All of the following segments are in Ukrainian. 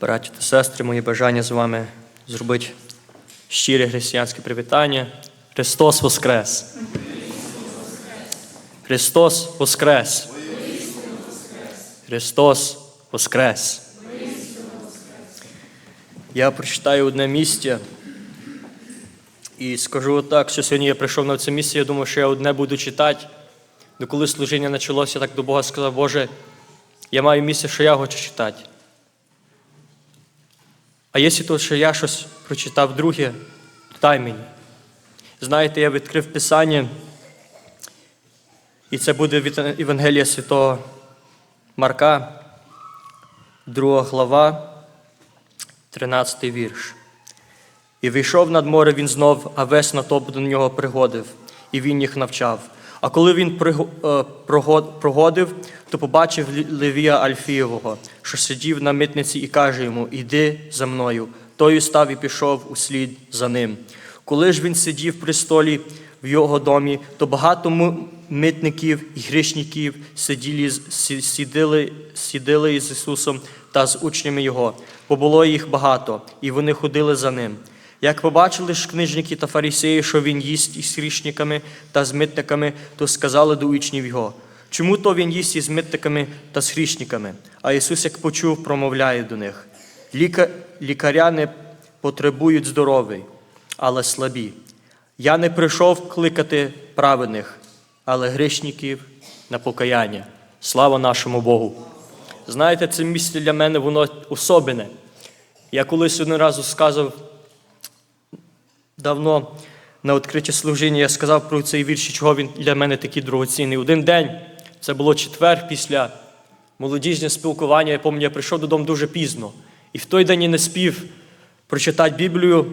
Браті та сестри, мої бажання з вами зробити щире християнське привітання. Христос Воскрес! Христос Воскрес! Христос Воскрес! Я прочитаю одне місце і скажу так, що сьогодні я прийшов на це місце, я думав, що я одне буду читати. Но коли служіння почалося, я так до Бога сказав, Боже, я маю місце, що я хочу читати. А якщо то, що я щось прочитав друге, то дай мені. Знаєте, я відкрив Писання, і це буде від Євангелія Святого Марка, 2 глава, 13 вірш. І вийшов над море він знов, а весь натовп до нього пригодив, і він їх навчав. А коли він е, прогодив, то побачив Левія Альфієвого, що сидів на митниці, і каже йому: Іди за мною. Той устав і пішов услід за ним. Коли ж він сидів при столі в його домі, то багато митників і грішників сиділи, з- сідили, сідили із Ісусом та з учнями Його, бо було їх багато, і вони ходили за ним. Як побачили ж книжники та фарисеї, що він їсть із грішниками та з митниками, то сказали до учнів його, чому то він їсть із митниками та з грішниками? А Ісус, як почув, промовляє до них: Ліка... лікаря не потребують здоровий, але слабі. Я не прийшов кликати праведних, але грішників на покаяння. Слава нашому Богу! Знаєте, це місце для мене воно особене. Я колись один раз сказав давно на відкритті служіння, я сказав про цей вірш, чого він для мене такий дорогоцінний. Один день, це було четвер після молодіжного спілкування, я пам'ятаю, я прийшов додому дуже пізно. І в той день я не спів прочитати Біблію.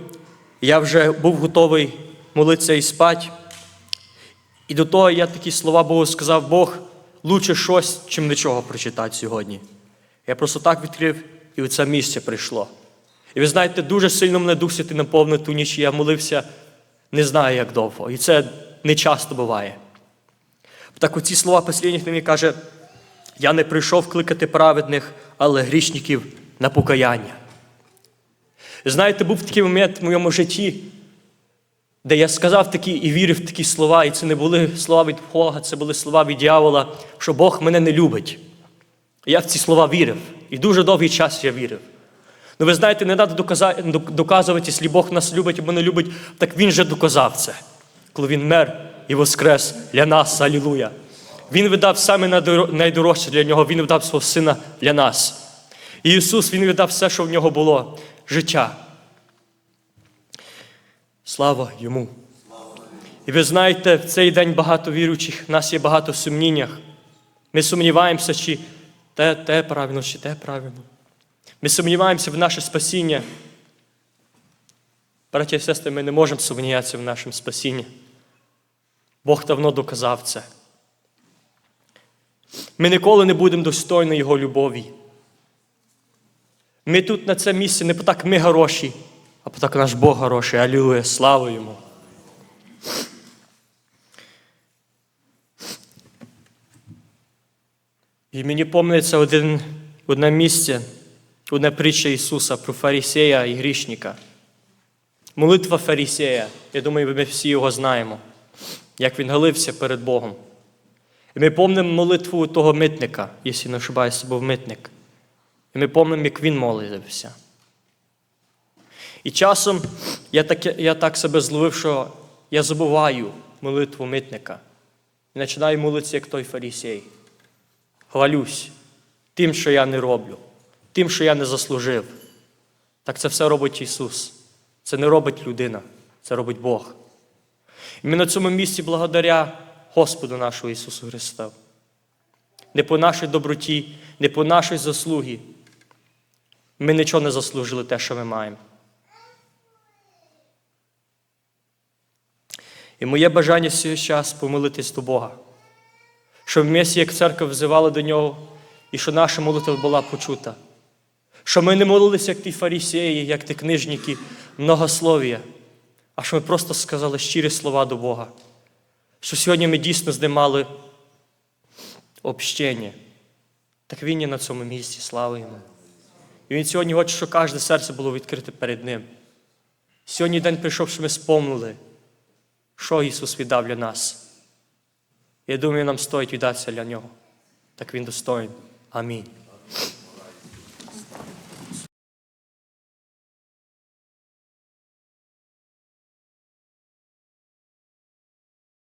Я вже був готовий молитися і спати. І до того я такі слова Богу сказав, Бог, лучше щось, чим нічого прочитати сьогодні. Я просто так відкрив, і оце місце прийшло. І ви знаєте, дуже сильно мене Дух Святий наповнив ту ніч, і я молився не знаю, як довго. І це не часто буває. Так оці слова останніх мені каже, я не прийшов кликати праведних, але грішників на покаяння. Знаєте, був такий момент в моєму житті, де я сказав такі і вірив в такі слова, і це не були слова від Бога, це були слова від дьявола, що Бог мене не любить. Я в ці слова вірив. І дуже довгий час я вірив. Ну, ви знаєте, не треба доказувати, якщо Бог нас любить або не любить, так Він же доказав це, коли Він мер і воскрес для нас, алілуя. Він видав саме найдорожче для нього, Він видав свого сина для нас. І Ісус Він віддав все, що в нього було життя. Слава йому! І ви знаєте, в цей день багато віруючих, в нас є багато сумніннях. Ми сумніваємося, чи те, те правильно, чи те правильно. Ми сумніваємося в наше спасіння. Браті і сестри, ми не можемо сумніватися в нашому спасінні. Бог давно доказав це. Ми ніколи не будемо достойні Його любові. Ми тут на це місце не так ми хороші, а так наш Бог хороший. Алілуя, слава йому. І мені пам'ятається один, одне місце, одна притча Ісуса про фарисея і грішника. Молитва фарисея. Я думаю, ми всі його знаємо, як він галився перед Богом. І ми пам'ятаємо молитву того митника, якщо не ошибаюся, був митник. І ми пам'ятаємо, як він молився. І часом я так, я так себе зловив, що я забуваю молитву митника. І починаю молитися, як той фарисей. Хвалюсь тим, що я не роблю, тим, що я не заслужив. Так це все робить Ісус. Це не робить людина, це робить Бог. І ми на цьому місці благодаря Господу нашого Ісусу Христа. Не по нашій доброті, не по нашій заслугі. Ми нічого не заслужили те, що ми маємо. І моє бажання час помилитись до Бога, щоб ми, як церква, взивали до Нього, і що наша молитва була почута. Що ми не молилися, як ті фарисеї, як ті книжники, многослов'я, а що ми просто сказали щирі слова до Бога. Що сьогодні ми дійсно з ним мали общення. Так він є на цьому місці, слава йому. І Він сьогодні хоче, щоб кожне серце було відкрите перед Ним. Сьогодні день прийшов, щоб ми спомнили, що Ісус віддав для нас. Я думаю, нам стоїть віддатися для Нього. Так Він достоїн. Амінь.